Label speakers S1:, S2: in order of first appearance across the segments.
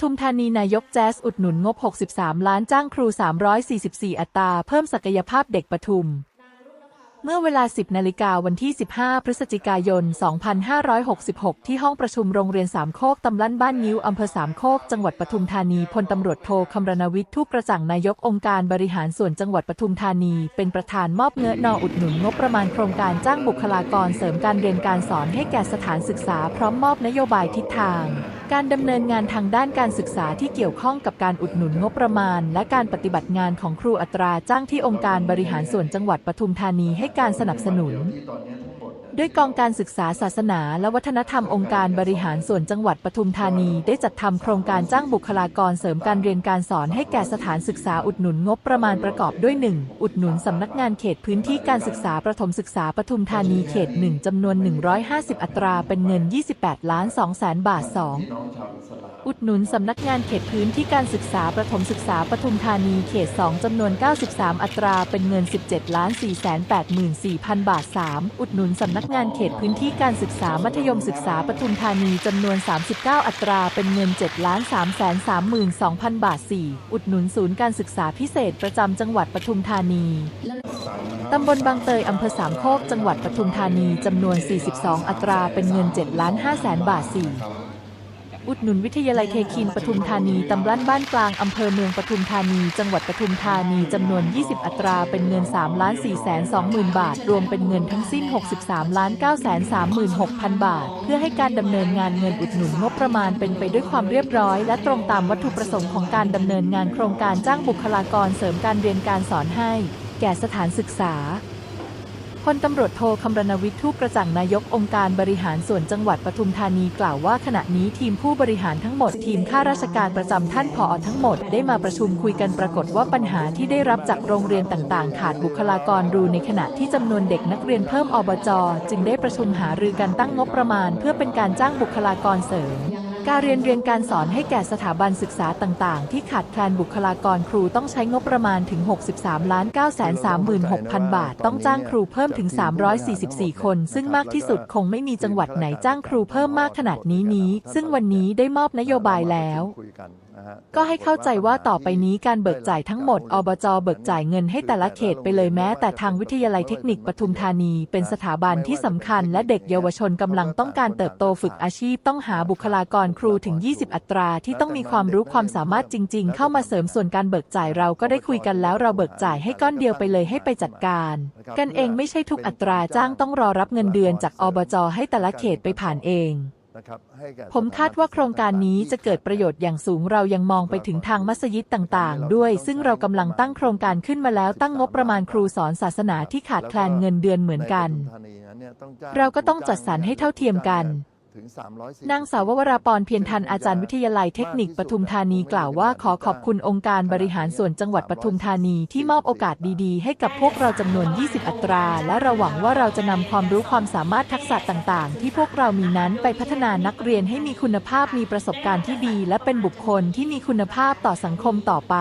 S1: ทุมธานีนายกแจ๊สอุดหนุนงบ 63 ล้านจ้างครู 344 อัตรา เพิ่มศักยภาพเด็กปทุม เมื่อเวลา 10 นาฬิกาวันที่ 15 พฤศจิกายน 2566 ที่ห้องประชุมโรงเรียนสามโคกตำลั่นบ้านนิ้วอำเภอสามโคก จังหวัดปทุมธานี พลตำรวจโทคำรณวิทย์ทุกกระจ่างนายกองค์การบริหารส่วนจังหวัดปทุมธานี เป็นประธานมอบเงนออุดหนุนงบประมาณโครงการจ้างบุคลากรเสริมการเรียนการสอนให้แก่สถานศึกษาพร้อมมอบนโยบายทิศทาง การดำเนินงานทางด้านการศึกษาที่เกี่ยวข้องกับการอุดหนุนงบประมาณ และการปฏิบัติงานของครูอัตราจ้างที่องค์การบริหารส่วนจังหวัดปทุมธานีให้การสนับสนุนด้วยกองการศึกษาศาสนาและวัฒนธรรมองค์การบริหารส่วนจังหวัดปทุมธานี ได้จัดทำโครงการจ้างบุคลากรเสริมการเรียนการสอนให้แก่สถานศึกษาอุดหนุนงบประมาณประกอบด้วย 1. อุดหนุนสำนักงานเขตพื้นที่การศึกษาประถมศึกษาปทุมธานีเขต 1จำนวน 150 อัตราเป็นเงิน 28 ล้าน2แสนบาท 2. อุดหนุนสำนักงานเขตพื้นที่การศึกษาประถมศึกษาปทุมธานีเขต 2จำนวน 93 อัตราเป็นเงิน 17 ล้าน4แสน84,000 บาท 3. อุดหนุนสำนักงานเขตพื้นที่การศึกษามัธยมศึกษาปทุมธานีจำนวน 39 อัตราเป็นเงิน 7 ล้าน3 3 2 0 0 0 บาท 4. อุดหนุนศูนย์การศึกษาพิเศษประจำจังหวัดปทุมธานีตำบลบางเตยอำเภอสามโคกจังหวัดปทุมธานีจำนวน 42 อัตราเป็นเงิน 7 ล้าน5แสนบาท 4 อุดหนุนวิทยาลัยเทคินปทุมธานีตำลั่นบ้านกลางอำเภอเมืองปทุมธานี จังหวัดปทุมธานีจำนวน 20 อัตราเป็นเงิน3ล้าน4แสน20,000 บาท รวมเป็นเงินทั้งสิ้น 63ล้าน9แสน36,000 บาท เพื่อให้การดำเนินงานเงินอุดหนุนงบประมาณเป็นไปด้วยความเรียบร้อย และตรงตามวัตถุประสงค์ของการดำเนินงานโครงการจ้างบุคลากรเสริมการเรียนการสอนให้ แก่สถานศึกษา พลตำรวจโทคำรณวิทย์ทูปกระจ่างนายกองค์การบริหารส่วนจังหวัดปทุมธานีกล่าวว่าขณะนี้ทีมผู้บริหารทั้งหมด ทีมข้าราชการประจำท่านผอทั้งหมดได้มาประชุมคุยกันปรากฏว่าปัญหาที่ได้รับจากโรงเรียนต่างๆ ขาดบุคลากรรูในขณะที่จำนวนเด็กนักเรียนเพิ่มอบจ จึงได้ประชุมหารือกันตั้งงบประมาณ เพื่อเป็นการจ้างบุคลากรเสริม การเรียนเรียนการสอนให้แก่สถาบันศึกษาต่าง ๆ ที่ขาดแคลนบุคลากรครูต้องใช้งบประมาณถึง 63ล้าน9 3 6 0 0 0 บาท ต้องจ้างครูเพิ่มถึง 344 คน ซึ่งมากที่สุดคงไม่มีจังหวัดไหนจ้างครูเพิ่มมากขนาดนี้นี้ ซึ่งวันนี้ได้มอบนโยบายแล้ว
S2: ก็
S1: ให้เข้าใจว่าต่อไปนี้การเบิกจ่ายทั้งหมด อบจเบิกจ่ายเงินให้แต่ละเขตไปเลยแม้ แต่ทางวิทยาลัยเทคนิคปทุมธานีเป็นสถาบันที่สำคัญ และเด็กเยาวชนกำลังต้องการเติบโตฝึกอาชีพต้องหาบุคลากรครูถึง 20 อัตราที่ต้องมีความรู้ความสามารถจริง ๆ เข้ามาเสริมส่วนการเบิกจ่ายเราก็ได้คุยกันแล้วเราเบิกจ่ายให้ก้อนเดียวไปเลยให้ไปจัดการ กันเองไม่ใช่ทุกอัตราจ้างต้องรอรับเงินเดือนจากอบจให้แต่ละเขตไปผ่านเองผมคาดว่าโครงการนี้จะเกิดประโยชน์อย่างสูงเรายังมองไปถึงทางมัสยิดต่างๆ ด้วย ซึ่งเรากำลังตั้งโครงการขึ้นมาแล้วตั้งงบประมาณครูสอนศาสนาที่ขาดแคลนเงินเดือนเหมือนกัน เราก็ต้องจัดสรรให้เท่าเทียมกัน
S2: ถึง340
S1: นางสาววราปรเพียรทันอาจารย์วิทยาลัยเทคนิคปทุมธานีกล่าวว่าขอขอบคุณองค์การบริหารส่วนจังหวัดปทุมธานีที่มอบโอกาสดีๆ ให้กับพวกเราจำนวน 20 อัตรา และเราหวังว่าเราจะนำความรู้ความสามารถทักษะต่างๆ ที่พวกเรามีนั้นไปพัฒนานักเรียนให้มีคุณภาพมีประสบการณ์ที่ดี และเป็นบุคคลที่มีคุณภาพต่อสังคมต่อไป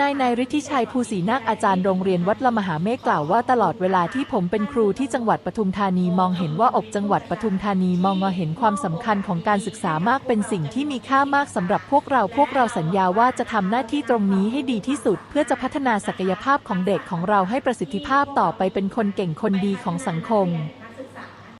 S1: นายนายฤทธิชัยภูศรีนาคอาจารย์โรงเรียนวัดละมหาเมฆกล่าวว่าตลอดเวลาที่ผมเป็นครูที่จังหวัดปทุมธานีมองเห็นว่าอกจังหวัดปทุมธานีมองเห็นความสำคัญของการศึกษามากเป็นสิ่งที่มีค่ามากสำหรับพวกเราพวกเราสัญญาว่าจะทำหน้าที่ตรงนี้ให้ดีที่สุด เพื่อจะพัฒนาศักยภาพของเด็กของเราให้ประสิทธิภาพต่อไปเป็นคนเก่งคนดีของสังคม